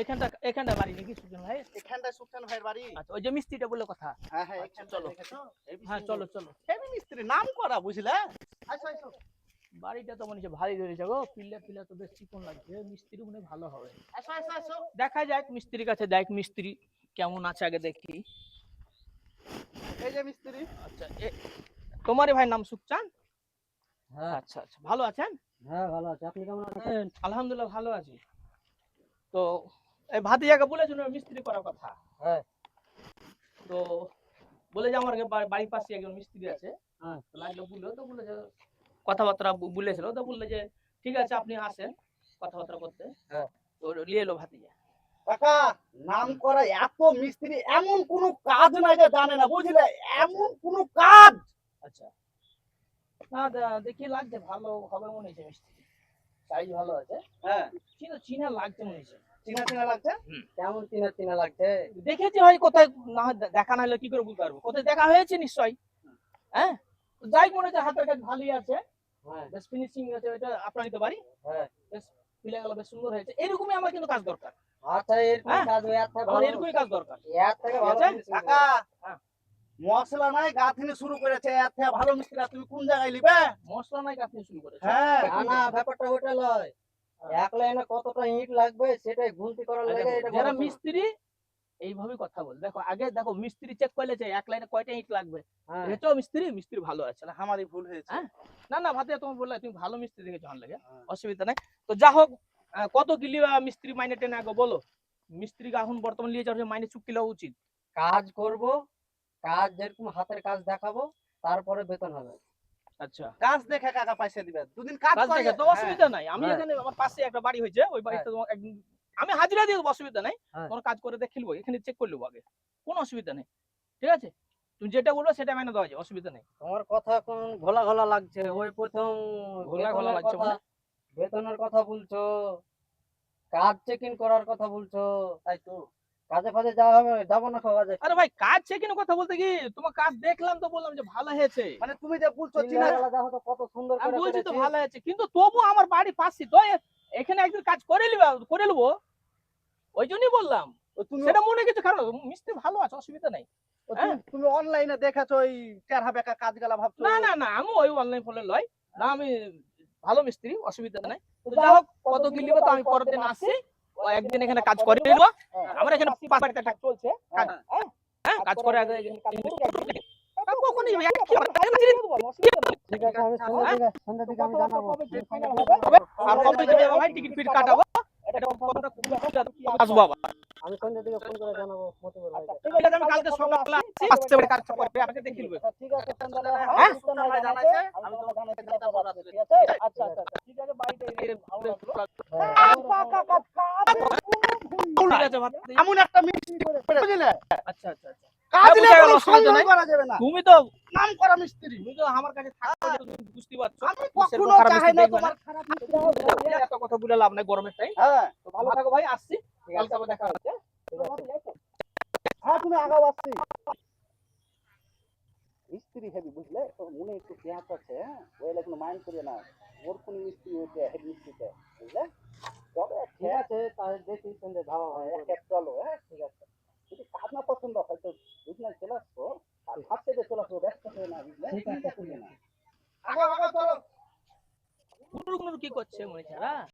এখানটা এখানটা বাড়ি নাকি সুজন ভাই? এখানটায় সুলতান ভাইয়ের বাড়ি। আচ্ছা ওই যে মিস্ত্রিটা বলে কথা। হ্যাঁ হ্যাঁ আচ্ছা, চলো। হ্যাঁ চলো চলো। হেভি মিস্ত্রি নাম করা বুঝলে? আচ্ছা আচ্ছা। বাড়িটা তো মনে হচ্ছে ভারী ধরেছে গো। পিল্লা পিল্লা তো বেশ চিকন লাগছে। মিস্ত্রি মনে ভালো হবে। আসো আসো আসো দেখা যাক মিস্ত্রির কাছে দেখ মিস্ত্রি কেমন আছে আগে দেখি। এই যে মিস্ত্রি। আচ্ছা এ তোমারই ভাই নাম সুখচান হ্যাঁ। আচ্ছা আচ্ছা। ভালো আছেন? হ্যাঁ ভালো আছে। আপনি কেমন আছেন? আলহামদুলিল্লাহ ভালো আছি। তো এই ভাতিজাকে বলেছিল মিস্ত্রি করার কথা। হ্যাঁ। তো বলে যে আমার বাড়ির পাশে একজন মিস্ত্রি আছে। হ্যাঁ। তো লাগল বলল তো বলে যে কথাবার্তা বলেছিল তো বলল যে ঠিক আছে আপনি আসেন কথাবার্তা করতে হ্যাঁ। তো নিয়ে এলো ভাতিজা। কাকা নাম করা এত মিস্ত্রি এমন কোনো কাজ নাই যে জানে না বুঝলে? এমন কোনো কাজ! আচ্ছা। না দা- দেখি লাগছে ভালো হবে মনে হচ্ছে মিস্ত্রি। সাইজ ভালো আছে। হ্যাঁ। কিন্তু চিনা লাগছে মনে হচ্ছে চিনা চিনা লাগছে? কেমন চিনা চিনা লাগছে? দেখেছি হয় কোথায় না দেখা না হলে কি করে বুঝতে পারব? কোথায় দেখা হয়েছে নিশ্চয়ই। হ্যাঁ? যাই মনে হচ্ছে হাতের কাজ ভালোই আছে। হ্যাঁ। বেশ ফিনিশিং আছে এটা আপনার নিতে পারি হ্যাঁ। বেশ ফিলে গেল বেশ সুন্দর হয়েছে। এরকমই আমার কিন্তু কাজ দরকার। আচ্ছা এরকম হ্যাঁ। কাজ এর থেকে ভালো। এরকমই কাজ দরকার। এর থেকে ভালো ঠিক আছে? মিস্ত্রি কাকা! হ্যাঁ। মশলা নাই গাঁথনি শুরু করেছে। এর থেকে ভালো মিস্ত্রি তুমি কোন জায়গায় নিবে? মশলা নাই কাটতে শুরু করেছে। হ্যাঁ। না না ব্যাপারটা ওটা লয়। এক লাইনে কতটা ইট লাগবে সেটাই গুনতি করার লাগে যারা মিস্ত্রি এইভাবে কথা বল। দেখো আগে দেখো মিস্ত্রি চেক করলে যে এক লাইনে কয়টা ইট লাগবে। হ্যাঁ। মিস্ত্রি? মিস্ত্রি ভালো আছে। তাহলে আমারই ভুল হয়েছে। হ্যাঁ। না না ভাতে তোমার বললে তুমি ভালো মিস্ত্রি লাগে। হ্যাঁ। অসুবিধা নাই। তো যা হোক কত কিলি মিস্ত্রি মাইনে টেনে আগে বলো। মিস্ত্রিকে এখন বর্তমান নিয়ে যাওয়ার মাইনে চুক্তি লওয়া উচিত। কাজ করব কাজ যেরকম হাতের কাজ দেখাবো তারপরে বেতন হবে। আচ্ছা। কাজ দেখে কাকা পয়সা দিবে দুদিন কাজ কাজ দেখে তো হ্যাঁ। অসুবিধা নাই। আমি হ্যাঁ। এখানে আমার পাশে একটা বাড়ি হয়েছে ওই বাড়িতে একদিন আমি হাজিরা দিয়ে অসুবিধা নাই। হ্যাঁ। তোমার কাজ করে দেখে এখানে চেক করে নেব আগে। কোনো অসুবিধা নেই। ঠিক আছে? তুমি যেটা বলব সেটা মেনে দেওয়া যায় অসুবিধা নেই। তোমার কথা এখন ঘোলা ঘোলা লাগছে? ওই প্রথম ঘোলা ঘোলা লাগছে মানে? বেতনের কথা বলছো কাজ চেক ইন করার কথা বলছো তাই তো? কাজে ফাজে যাওয়া হবে যাব না কাজে আরে ভাই কাজ চেকিং কথা বলতে কি তোমার কাজ দেখলাম তো বললাম যে ভালো হয়েছে। মানে তুমি যে বলছো চিনা দেখো তো কত সুন্দর করে বলছি তো ভালো হয়েছে কিন্তু তবু আমার বাড়ি পাশে তো এখানে একদিন কাজ করে নিবা করে নেব। ওই জন্যই বললাম। সেটা মনে কিছু খারাপ মিস্ত্রি ভালো আছে অসুবিধা নাই। তুমি- অনলাইনে দেখেছ ওই বেকা কাজ গেলা ভাবছ? না না না আমি ওই অনলাইন ফলে লয় না আমি ভালো মিস্ত্রি অসুবিধা নাই। তো যা হোক কত নিবে তো আমি পরের দিন আসি? ও একদিন এখানে কাজ করে নেব আমার এখানে বাড়িতে একটা চলছে কাজ, হ্যাঁ, হ্যাঁ, কাজ করে কখনই ঠিক আছে হ্যাঁ? টিকিট ফিট কাটাবো আসব আবার? আমি সন্ধ্যা দিকে ফোন করে জানাব ঠিক আমি কালকে সকালে আসছি আসতে পারে কাজটা করবে আপনাকে দেখে নেব। ঠিক আছে সন্ধ্যা হ্যাঁ? সুলতান ভাই জানাইছে, আমি তোমাকে জানাইতে ঠিক আছে? আচ্ছা আচ্ছা ঠিক আছে বাড়িতে ঠিক আছে ভাত দিয়ে- এমন একটা মিস্ত্রি বুঝলে? আচ্ছা আচ্ছা আচ্ছা। হ্যাঁ, তুমি তো নাম করা মিস্ত্রি। তুমি তো আমার কাছে থাকবে না, তুমি বুঝতে পারছ। আমি কখনো চাই না তোমার খারাপ এত কথা বলে লাভ নাই গরমের টাইম হ্যাঁ। তো ভালো থাকো ভাই আসছি। কালকে দেখা হচ্ছে। হ্যাঁ তুমি আগাও আসছি। মিস্ত্রি হেবি বুঝলে? তোর মনে একটু পেঁয়াজ আছে হ্যাঁ? ওই কোনো মাইন্ড করিয়ে না। ওর কোন মিস্ত্রি হয়েছে হেড মিস্ত্রিতে বুঝলে? আছে তার দেখি সন্ধ্যে ধাওয়া হয় এক এক চলো হ্যাঁ ঠিক আছে। যদি কাজ না পছন্দ হয় তো বুঝলে চলে আসব। আর ভাবতে যে চলে আসব ব্যস্ত হয়ে না বুঝলে? ঠিক আছে, না। কি করছে মনে ছাড়া